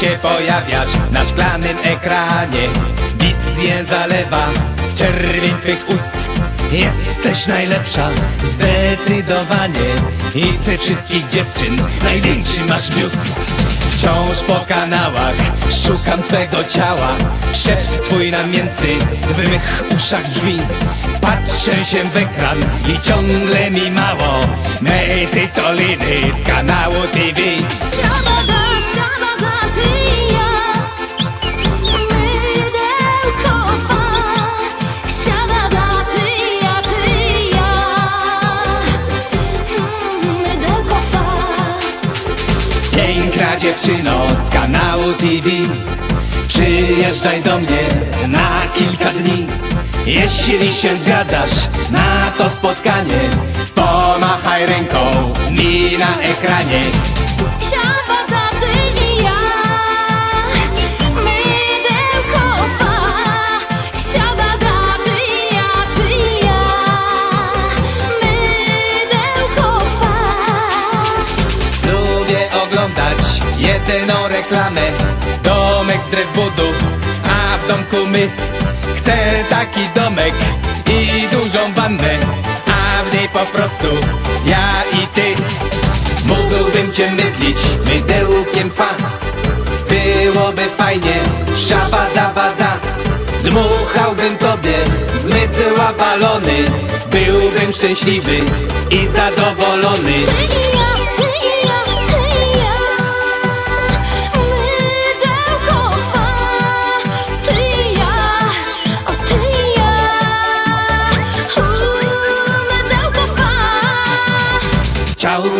się pojawiasz na szklanym ekranie. Wizję zalewa czerwień twych ust. Jesteś najlepsza, zdecydowanie. I ze wszystkich dziewczyn największy masz biust. Wciąż po kanałach szukam twego ciała. Szept twój namiętny w mych uszach brzmi. Patrzę się w ekran i ciągle mi mało. Mej cycoliny z kanału TV dziewczyno z kanału TV Przyjeżdżaj do mnie na kilka dni. Jeśli się zgadzasz na to spotkanie Pomachaj ręką mi na ekranie jedyną reklamę Domek z drew budu, a w domku my. Chcę taki domek i dużą wannę A w niej po prostu ja i ty. Mógłbym cię mydlić mydełkiem fa. Byłoby fajnie, szabadabada Dmuchałbym tobie z mydła balony Byłbym szczęśliwy i zadowolony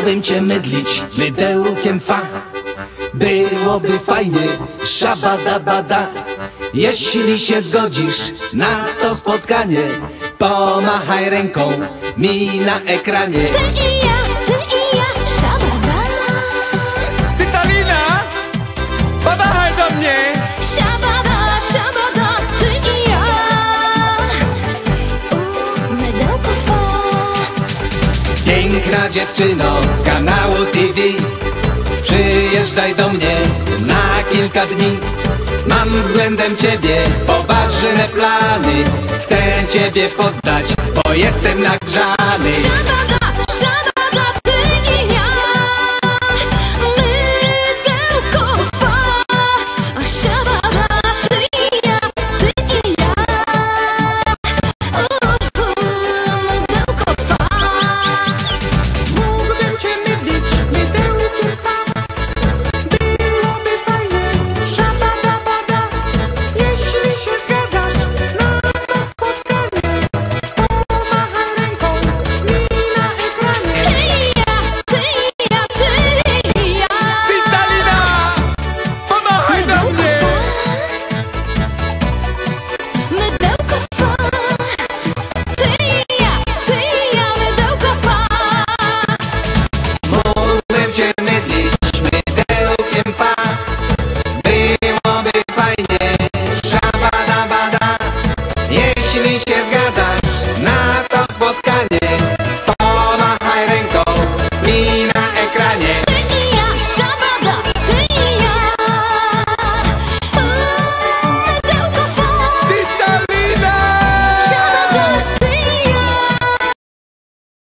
Chciałbym cię mydlić mydełkiem fa. Byłoby fajnie, szabadabada Jeśli się zgodzisz na to spotkanie Pomachaj ręką mi na ekranie. Ty i ja, Piękna dziewczyno z kanału TV Przyjeżdżaj do mnie na kilka dni. Mam względem ciebie poważne plany. Chcę ciebie poznać, bo jestem nagrzany. Ty